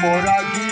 por aquí.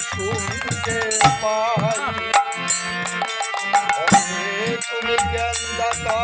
শুনতে পাই। তুমি জ্ঞান দাতা